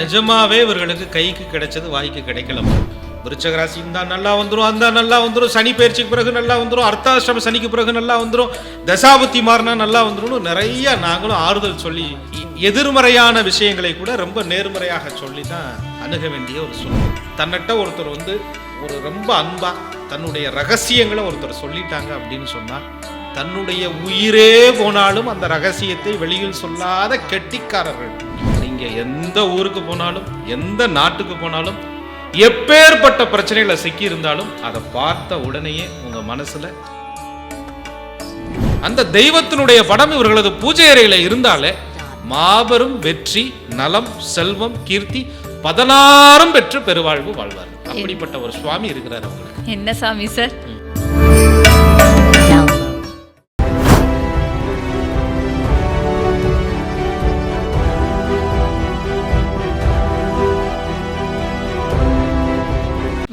நிஜமாவே இவர்களுக்கு கைக்கு கிடைச்சது வாய்க்கு கிடைக்கலமா விருச்சக ராசி இந்த நல்லா வந்துடும் அந்த நல்லா வந்துடும் சனி பயிற்சிக்கு பிறகு நல்லா வந்துடும் அர்த்தாஷ்டம சனிக்கு பிறகு நல்லா வந்துடும் தசாபுத்தி மாறினா நல்லா வந்துடும் நிறைய நாங்களும் ஆறுதல் சொல்லி எதிர்மறையான விஷயங்களை கூட ரொம்ப நேர்மறையாக சொல்லி தான் அணுக வேண்டிய ஒரு சூழ்நிலை. தன்னிட்ட ஒருத்தர் வந்து ஒரு ரொம்ப அன்பா தன்னுடைய ரகசியங்களை ஒருத்தர் சொல்லிட்டாங்க அப்படின்னு சொன்னா தன்னுடைய உயிரே போனாலும் அந்த ரகசியத்தை வெளியில் சொல்லாத கெட்டிக்காரர்கள். நீங்க எந்த ஊருக்கு போனாலும் எந்த நாட்டுக்கு போனாலும் எப்பேற்பட்ட பிரச்சனைகளை சிக்கி இருந்தாலும் அதை பார்த்த உடனேயே உங்க மனசுல அந்த தெய்வத்தினுடைய படம் இவர்களது பூஜை அறையில இருந்தாலே மாபெரும் வெற்றி நலம் செல்வம் கீர்த்தி பதினாறும் பெற்று பெருவாழ்வு வாழ்வார். அப்படிப்பட்ட ஒரு சுவாமி இருக்கிறார் அவங்களுக்கு என்ன சாமி சார்?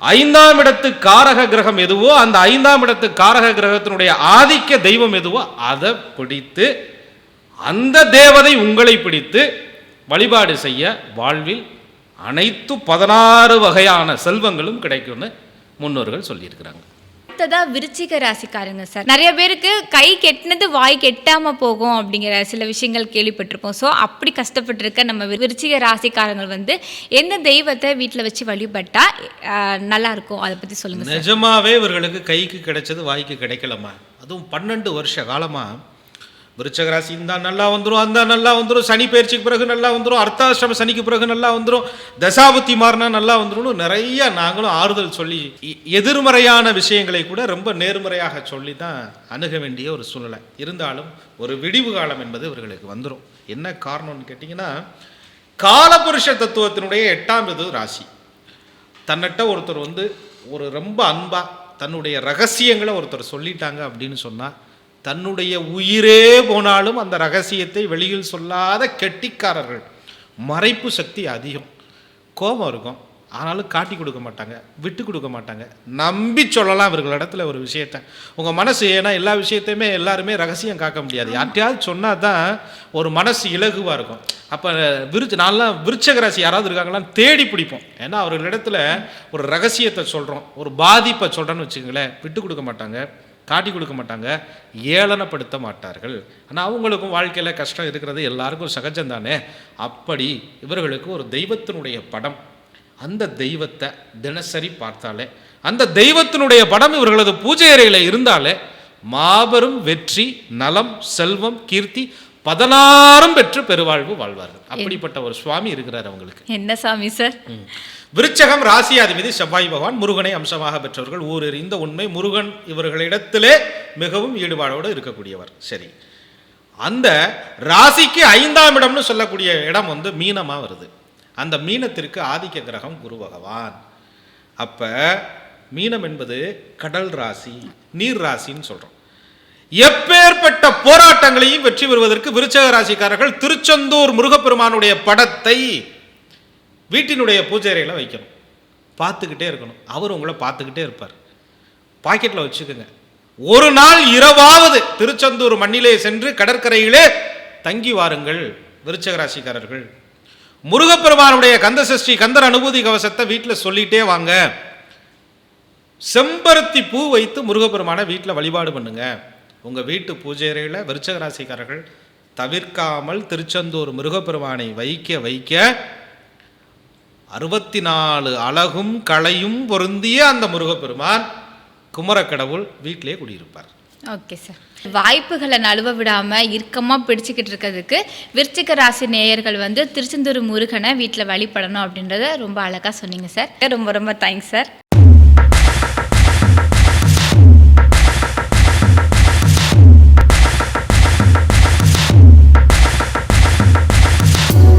ஐந்தாம் இடத்து காரக கிரகம் எதுவோ அந்த ஐந்தாம் இடத்து காரக கிரகத்தினுடைய ஆதிக்க தெய்வம் எதுவோ அதை பிடித்து அந்த தேவதை உங்களை பிடித்து வழிபாடு செய்ய வாழ்வில் அனைத்து பதினாறு வகையான செல்வங்களும் கிடைக்கும்னு முன்னோர்கள் சொல்லியிருக்கிறாங்க. அடுத்ததா விருச்சிக ராசிக்காரங்க சார். நிறைய பேருக்கு கை கெட்டினது வாய் கெட்டாம போகும் அப்படிங்கிற சில விஷயங்கள் கேள்விப்பட்டிருப்போம். ஸோ அப்படி கஷ்டப்பட்டிருக்க நம்ம விருச்சிக ராசிக்காரங்க வந்து எந்த தெய்வத்தை வீட்டில் வச்சு வழிபட்டா நல்லா இருக்கும்? அதை பத்தி சொல்லுங்க நிஜமாவே இவர்களுக்கு கைக்கு கிடைச்சது வாய்க்கு கிடைக்கலமா அதுவும் பன்னெண்டு வருஷ காலமாக விருச்சக ராசி இந்த நல்லா வந்துடும் அந்த நல்லா வந்துடும் சனி பயிற்சிக்கு பிறகு நல்லா வந்துடும் அர்த்தாஷ்டம சனிக்கு பிறகு நல்லா வந்துடும் தசாபுத்தி மாறினா நல்லா வந்துடும்னு நிறைய நாங்களும் ஆறுதல் சொல்லி எதிர்மறையான விஷயங்களை கூட ரொம்ப நேர்மறையாக சொல்லி தான் அணுக வேண்டிய ஒரு சூழ்நிலை. இருந்தாலும் ஒரு விடிவு காலம் என்பது இவர்களுக்கு வந்துடும் என்ன காரணம்னு கேட்டிங்கன்னா காலபுருஷ தத்துவத்தினுடைய எட்டாம் இது ராசி. தன்னிட்ட ஒருத்தர் வந்து ஒரு ரொம்ப அன்பாக தன்னுடைய ரகசியங்களை ஒருத்தர் சொல்லிட்டாங்க அப்படின்னு சொன்னால் தன்னுடைய உயிரே போனாலும் அந்த ரகசியத்தை வெளியில் சொல்லாத கெட்டிக்காரர்கள். மறைப்பு சக்தி அதிகம். கோபம் இருக்கும். ஆனாலும் காட்டி கொடுக்க மாட்டாங்க. விட்டு கொடுக்க மாட்டாங்க. நம்பி சொல்லலாம் இவர்களிடத்துல ஒரு விஷயத்த. உங்கள் மனசு ஏன்னா எல்லா விஷயத்தையுமே எல்லாருமே ரகசியம் காக்க முடியாது. யார்ட்டையாவது சொன்னால் தான் ஒரு மனசு இலகுவாக இருக்கும். அப்போ விருச்ச நான்லாம் விருச்சக ராசி யாராவது இருக்காங்களான்னு தேடி பிடிப்போம். ஏன்னா அவர்களிடத்துல ஒரு ரகசியத்தை சொல்கிறோம் ஒரு பாதிப்பை சொல்கிறேன்னு வச்சுக்கங்களேன். விட்டு கொடுக்க மாட்டாங்க. காட்டி கொடுக்க மாட்டாங்க ஏளனப்படுத்த மாட்டார்கள். ஆனால் அவங்களுக்கும் வாழ்க்கையில் கஷ்டம் இருக்கிறது எல்லாருக்கும் சகஜம் தானே? அப்படி இவர்களுக்கு ஒரு தெய்வத்தினுடைய படம். அந்த தெய்வத்தை தினசரி பார்த்தாலே அந்த தெய்வத்தினுடைய படம் இவர்களது பூஜை அறையில் இருந்தாலே மாபெரும் வெற்றி நலம் செல்வம் கீர்த்தி பதினாறும் பெற்று பெருவாழ்வு வாழ்வார்கள். அப்படிப்பட்ட ஒரு சுவாமி இருக்கிறார் அவங்களுக்கு. என்ன சாமி சார். விருச்சகம் ராசியாதிபதி செவ்வாய் பகவான் முருகனை அம்சமாக பெற்றவர்கள் ஊரறிந்த உண்மை முருகன் இவர்களிடத்திலே மிகவும் ஈடுபாடோடு இருக்கக்கூடியவர். சரி. அந்த ராசிக்கு ஐந்தாம் இடம்னு சொல்லக்கூடிய இடம் வந்து மீனமா வருது. அந்த மீனத்திற்கு ஆதிக்க கிரகம் குரு பகவான். அப்ப மீனம் என்பது கடல் ராசி நீர் ராசின்னு சொல்றோம். எப்பேற்பட்ட போராட்டங்களையும் வெற்றி பெறுவதற்கு விருச்சக ராசிக்காரர்கள் திருச்செந்தூர் முருகப்பெருமானுடைய படத்தை வீட்டினுடைய பூஜை அறையில வைக்கணும். பார்த்துக்கிட்டே இருக்கணும். அவர் உங்களை பார்த்துக்கிட்டே இருப்பார். பாக்கெட்டில் வச்சுக்கோங்க. ஒரு நாள் இரவாவது திருச்செந்தூர் மண்ணிலே சென்று கடற்கரையிலே தங்கி வாருங்கள் விருச்சக ராசிக்காரர்கள் முருகப்பெருமானுடைய கந்த சஷ்டி கந்தர் அனுபூதி கவசத்தை வீட்டில் சொல்லிட்டே வாங்க. செம்பருத்தி பூ வைத்து முருகப்பெருமானை வீட்டில் வழிபாடு பண்ணுங்கள் உங்கள் வீட்டு பூஜை அறையில் விருச்சக ராசிக்காரர்கள் தவிர்க்காமல் திருச்செந்தூர் முருகப்பெருமானை வைக்க வைக்க அறுபத்தி நாலு அழகும் களையும் பொருந்திய அந்த முருகப்பெருமான் குமரக்கடவுள் வீட்டிலே குடியிருப்பார். ஓகே சார் வாய்ப்புகளை நழுவ விடாம இறுக்கமா பிடிச்சிக்கிட்டு இருக்கிறதுக்கு விருச்சிக ராசி நேயர்கள் வந்து திருச்செந்தூர் முருகனை வீட்டில் வழிபடணும் அப்படின்றத ரொம்ப அழகா சொன்னீங்க சார் ரொம்ப ரொம்ப தேங்க்ஸ் சார்